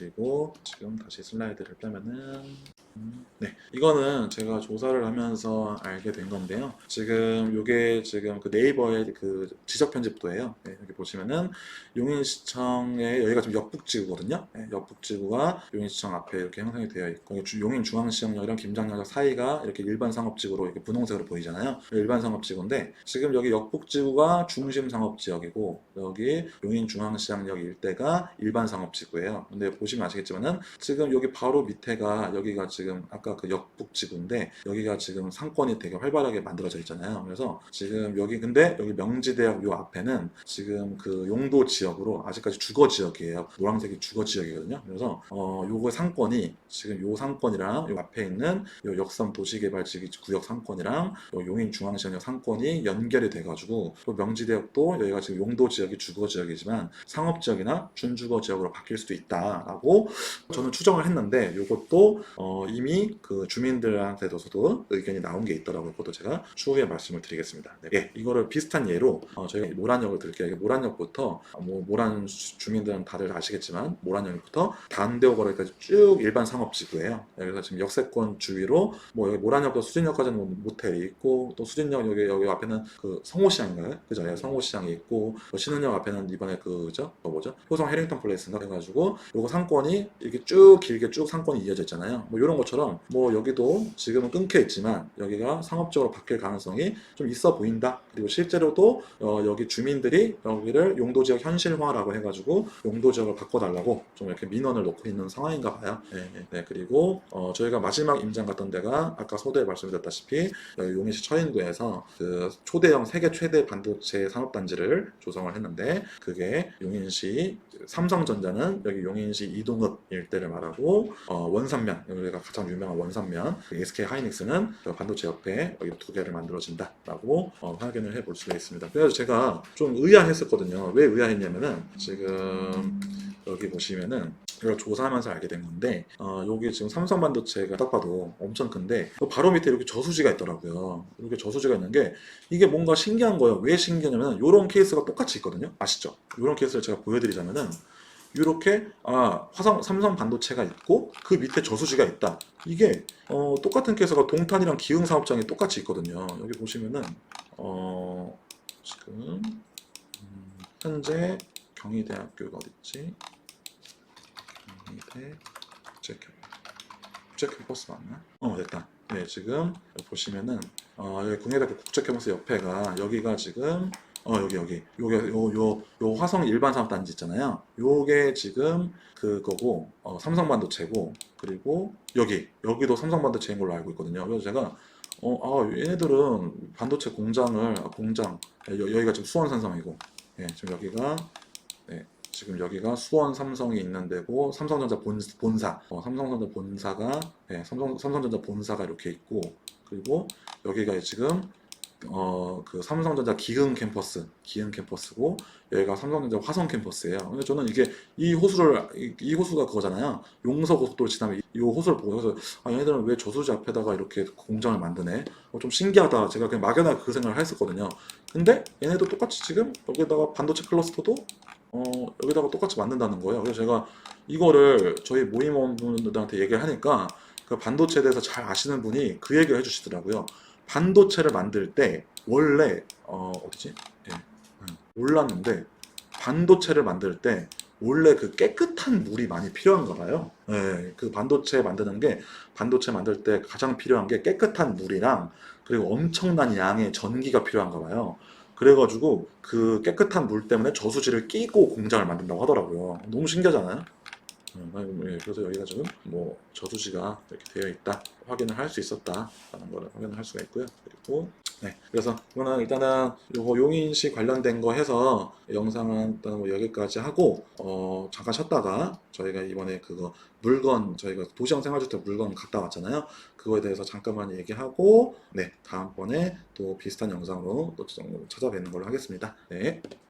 그리고 지금 다시 슬라이드를 빼면은 음, 네 이거는 제가 조사를 하면서 알게 된 건데요. 지금 이게 지금 그 네이버의 그 지적 편집도예요. 네, 여기 보시면은 용인시청의 여기가 지금 역북지구거든요. 네, 역북지구가 용인시청 앞에 이렇게 형성이 되어 있고 여기 주- 용인 중앙시청역이랑 김장역역 사이가 이렇게 일반 상업지구로 이렇게 분홍색으로 보이잖아요. 일반 상업지구인데 지금 여기 역북지구가 중심 상업지역이고 여기 용인 중앙시장역 일대가 일반 상업지구예요. 근데 보시면 아시겠지만은 지금 여기 바로 밑에가 여기가 지금 아까 그 역북지구인데 여기가 지금 상권이 되게 활발하게 만들어져 있잖아요. 그래서 지금 여기 근데 여기 명지대학 요 앞에는 지금 그 용도 지역으로 아직까지 주거 지역이에요. 노란색이 주거 지역이거든요. 그래서 어 요거 상권이 지금 요 상권이랑 요 앞에 있는 요 역삼 도시개발지구 구역 상권이랑 요 용인 중앙시장역 상권이 연결이 돼가지고 또 명지대역도 여기가 지금 용도 지역이 주거 지역이지만 상업 지역이나 준주거 지역으로 바뀔 수도 있다라고 저는 추정을 했는데 이것도 어, 이미 그 주민들한테도서도 의견이 나온 게 있더라고요. 그것도 제가 추후에 말씀을 드리겠습니다. 네. 예, 이거를 비슷한 예로 어, 저희가 모란역을 들게요. 모란역부터 어, 뭐 모란 주- 주민들은 다들 아시겠지만 모란역부터 다운대오거리까지 쭉 일반 상업지구예요. 네, 그래서 지금 역세권 주위로 뭐 여기 모란역부터 수진역까지는 뭐 모텔이 있고 또 수진역 여기 여기 앞에는 그 성호시장인가요? 그죠? 예, 성호시장이 있고 또 신흥역 앞에는 이번에 그죠? 그 뭐죠? 효성 해링턴 플레이스인가 해가지고 요거 상권이 이렇게 쭉 길게 쭉 상권이 이어져 있잖아요. 뭐 이런 것처럼 뭐 여기도 지금은 끊겨 있지만 여기가 상업적으로 바뀔 가능성이 좀 있어 보인다. 그리고 실제로도 어, 여기 주민들이 여기를 용도 지역 현실화라고 해가지고 용도 지역을 바꿔달라고 좀 이렇게 민원을 놓고 있는 상황인가 봐요. 네, 네, 네. 그리고 어, 저희가 마지막 임장 갔던 데가 아까 소대에 말씀드렸다시피 용인시 처인구에서 그 초대형 세계 최대 반도체 산업단지를 조성을 했는데 그게 용인시 삼성전자는 여기 용인시 이동읍 일대를 말하고 어, 원산면 여기가 가장 유명한 원산면 그 SK 하이닉스는 저 반도체 옆에 여기 두 개를 만들어진다라고 어, 확인을 해볼 수가 있습니다. 그래서 제가 좀 의아했었거든요. 왜 의아했냐면은 지금 여기 보시면은 이걸 조사하면서 알게 된 건데 어, 여기 지금 삼성 반도체가 딱 봐도 엄청 큰데 그 바로 밑에 이렇게 저수지가 있더라고요. 이렇게 저수지가 있는 게 이게 뭔가 신기한 거예요. 왜 신기하냐면 이런 케이스가 똑같이 있거든요. 아시죠? 이런 케이스를 제가 보여드리자면은 이렇게 아 화성 삼성 반도체가 있고 그 밑에 저수지가 있다. 이게 어, 똑같은 케이스가 동탄이랑 기흥 사업장이 똑같이 있거든요. 여기 보시면은 어, 지금 음, 현재 경희대학교가 어딨지? 경희대 국제 캠 국제 캠퍼스 맞나? 어 됐다. 네 지금 보시면은 어, 여기 국내대학교 국제 캠퍼스 옆에가 여기가 지금 어 여기 여기. 요게 요요 요 화성 일반 사업 단지 있잖아요. 요게 지금 그거고 어, 삼성 반도체고 그리고 여기. 여기도 삼성 반도체인 걸로 알고 있거든요. 그래서 제가 어, 아, 얘네들은 반도체 공장을 아, 공장. 여, 여기가 지금 수원 삼성이고. 예, 지금 여기가 네, 지금 여기가 수원 삼성이 있는 데고 삼성전자 본, 본사. 어, 삼성전자 본사가 예, 삼성, 삼성전자 본사가 이렇게 있고 그리고 여기가 지금 어, 그 삼성전자 기흥 캠퍼스, 기흥 캠퍼스고 여기가 삼성전자 화성 캠퍼스예요. 근데 저는 이게 이 호수를 이, 이 호수가 그거잖아요. 용서 고속도로 지나면 이, 이 호수를 보면서 아 얘네들은 왜 저수지 앞에다가 이렇게 공장을 만드네? 어, 좀 신기하다. 제가 그냥 막연하게 그 생각을 했었거든요. 근데 얘네도 똑같이 지금 여기다가 반도체 클러스터도 어, 여기다가 똑같이 만든다는 거예요. 그래서 제가 이거를 저희 모임원분들한테 얘기를 하니까 그 반도체에 대해서 잘 아시는 분이 그 얘기를 해주시더라고요. 반도체를 만들 때 원래 어 어디지? 예, 음, 몰랐는데 반도체를 만들 때 원래 그 깨끗한 물이 많이 필요한가 봐요. 예, 그 반도체 만드는 게 반도체 만들 때 가장 필요한 게 깨끗한 물이랑 그리고 엄청난 양의 전기가 필요한가 봐요. 그래가지고 그 깨끗한 물 때문에 저수지를 끼고 공장을 만든다고 하더라고요. 너무 신기하잖아요. 음, 아이고, 예, 그래서 여기가 지금 뭐 저수지가 이렇게 되어 있다 확인을 할 수 있었다라는 걸 확인을 할 수가 있고요. 그리고 네, 그래서 이거는 일단은 요거 용인시 관련된 거 해서 영상은 일단 뭐 여기까지 하고 어 잠깐 쉬었다가 저희가 이번에 그거 물건 저희가 도시형 생활주택 물건 갔다 왔잖아요. 그거에 대해서 잠깐만 얘기하고 네 다음번에 또 비슷한 영상으로 또 찾아뵙는 걸로 하겠습니다. 네.